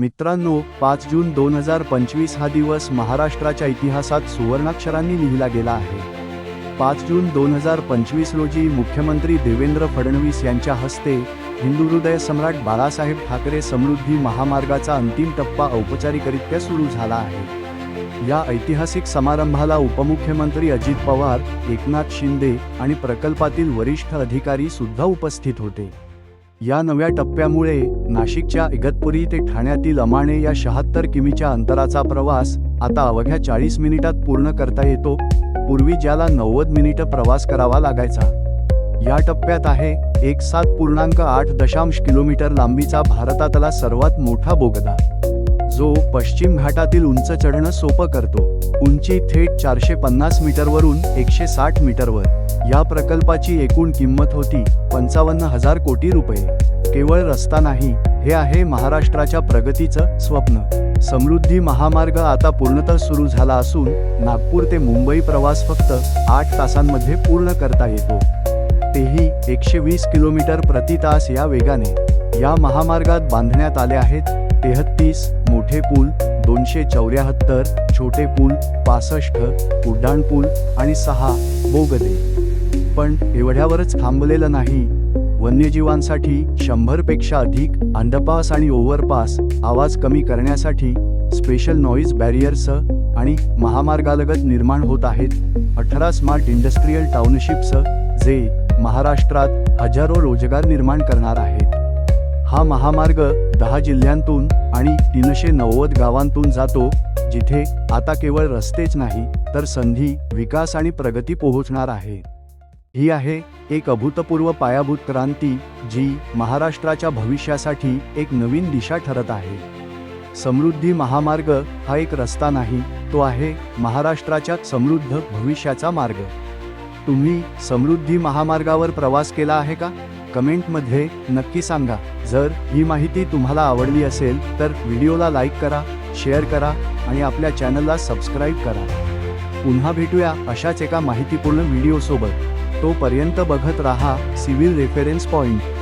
मित्रांनो पाच जून दोन हजार पंचवीस हा दिवस महाराष्ट्राच्या इतिहासात सुवर्णाक्षरांनी लिहिला गेला आहे. पाच जून दोन हजार पंचवीस रोजी मुख्यमंत्री देवेंद्र फडणवीस यांच्या हस्ते हिंदू हृदय सम्राट बाळासाहेब ठाकरे समृद्धी महामार्गाचा अंतिम टप्पा औपचारिकरित्या सुरू झाला आहे. या ऐतिहासिक समारंभाला उपमुख्यमंत्री अजित पवार एकनाथ शिंदे आणि प्रकल्पातील वरिष्ठ अधिकारी सुद्धा उपस्थित होते. या नव्या टप्प्यामुळे नाशिकच्या इगतपुरी ते ठाण्यातील अमाणे या शहात्तर किमीच्या अंतराचा प्रवास आता अवघ्या चाळीस मिनिटात पूर्ण करता येतो. पूर्वी ज्याला नव्वद मिनिटं प्रवास करावा लागायचा. या टप्प्यात आहे एक सात पूर्णांक आठ दशांश किलोमीटर लांबीचा भारतातला सर्वात मोठा बोगदा. जो पश्चिम घाटातील उंच चढणं सोपं करतो. उंची थेट चारशे पन्नास मीटरवरून एकशे साठ मीटरवर. या प्रकल्पाची एकूण किंमत होती पंचावन्न हजार कोटी रुपये. केवळ रस्ता नाही हे आहे महाराष्ट्राच्या प्रगतीचं स्वप्न. समृद्धी महामार्ग आता पूर्णतः सुरू झाला असून नागपूर ते मुंबई प्रवास फक्त आठ तासांमध्ये पूर्ण करता येतो. तेही एकशे वीस किलोमीटर प्रति तास या वेगाने. या महामार्गात बांधण्यात आले आहेत तेहत्तीस मोठे पूल दोनशे चौऱ्याहत्तर छोटे पूल पासष्ट उड्डाणपूल आणि सहा बोगदे. पण एवढ्यावरच थांबलेलं नाही. वन्यजीवांसाठी शंभरपेक्षा अधिक अंडरपास आणि ओव्हरपास आवाज कमी करण्यासाठी स्पेशल नॉईज बॅरियर्स आणि महामार्गालगत निर्माण होत आहेत. अठरा स्मार्ट इंडस्ट्रीयल टाउनशिप्स जे महाराष्ट्रात हजारो रोजगार निर्माण करणार आहेत. हा महामार्ग दहा जिल्ह्यांतून आणि तीनशे नव्वद गावांतून जातो जिथे आता केवळ रस्तेच नाही तर संधी विकास आणि प्रगती पोहोचणार आहे. ही आहे एक अभूतपूर्व पायाभूत क्रांती जी महाराष्ट्राच्या भविष्यासाठी एक नवीन दिशा ठरत आहे. समृद्धी महामार्ग हा एक रस्ता नाही तो आहे महाराष्ट्राच्या समृद्ध भविष्याचा मार्ग. तुम्ही समृद्धी महामार्गावर प्रवास केला आहे का? कमेंटमध्ये नक्की सांगा. जर ही माहिती तुम्हाला आवडली असेल तर व्हिडिओला लाईक करा शेअर करा आणि आपल्या चॅनलला सबस्क्राईब करा. पुन्हा भेटूया अशाच एका माहितीपूर्ण व्हिडिओसोबत. तोपर्यंत बघत राहा सिव्हिल रेफरन्स पॉइंट.